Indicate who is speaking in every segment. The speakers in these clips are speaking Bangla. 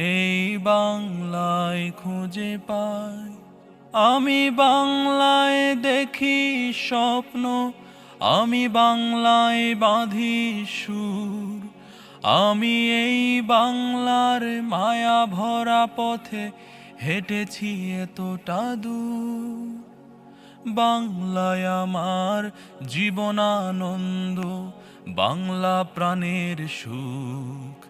Speaker 1: এই বাংলায় খুঁজে পাই। আমি বাংলায় দেখি স্বপ্ন, আমি বাংলায় বাঁধি সুর। আমি এই বাংলার মায়া ভরা পথে হেঁটেছি এতটা দূর। বাংলায় আমার জীবনানন্দ, বাংলা প্রাণের সুখ।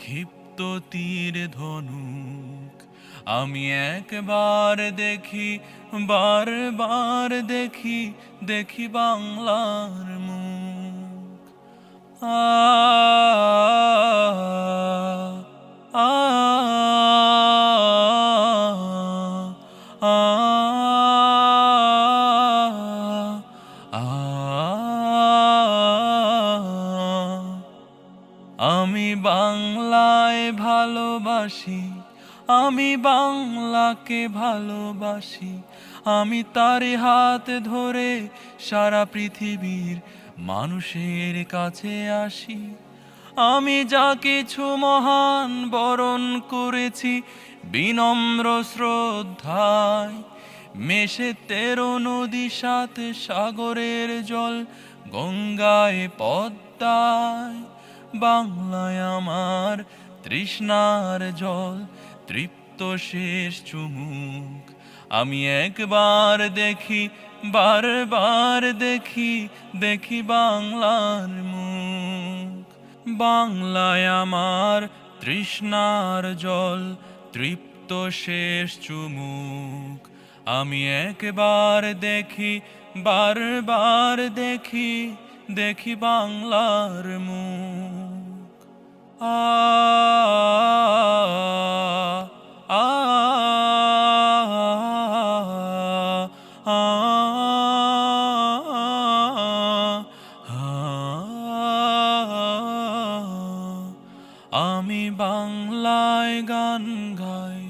Speaker 1: ক্ষিপ্ত তীর ধনুক। আমি একবার দেখি বারবার দেখি দেখি বাংলার মুখ। আ আমি বাংলায় ভালোবাসি, আমি বাংলাকে ভালোবাসি, আমি তার হাত ধরে সারা পৃথিবীর মানুষের কাছে আসি। আমি যা কিছু মহান বরণ করেছি, বিনম্র শ্রদ্ধায় মেশে তেরো নদী, সাত সাগরের জল গঙ্গায় পদ্মায়। বাংলায় আমার তৃষ্ণার জল, তৃপ্ত শেষ চুমুক। আমি একবার দেখি, বারবার দেখি দেখি বাংলার মুখ। বাংলায় আমার তৃষ্ণার জল, তৃপ্ত শেষ চুমুক। আমি একবার দেখি, বারবার দেখি দেখি বাংলার মুখ আ আ আ আমি বাংলায় গান গাই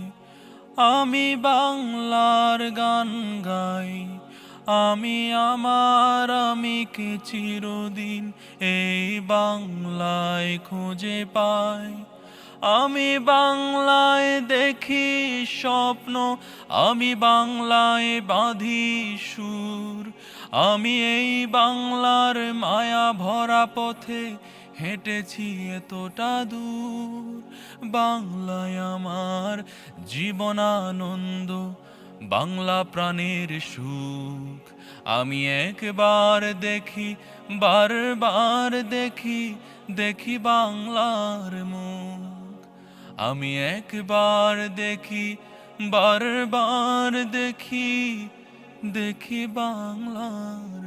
Speaker 1: আমি বাংলার গান গাই আমি আমার আমিকে চিরদিন এই বাংলায় খুঁজে পাই? আমি বাংলায় দেখি স্বপ্ন, আমি বাংলায় বাঁধি সুর। আমি এই বাংলার মায়া ভরা পথে হেঁটেছি এতটা দূর। বাংলায় আমার জীবনানন্দ বাংলা প্রাণের সুখ। আমি একবার দেখি, বারবার দেখি দেখি বাংলার মুখ। আমি একবার দেখি, বারবার দেখি দেখি বাংলার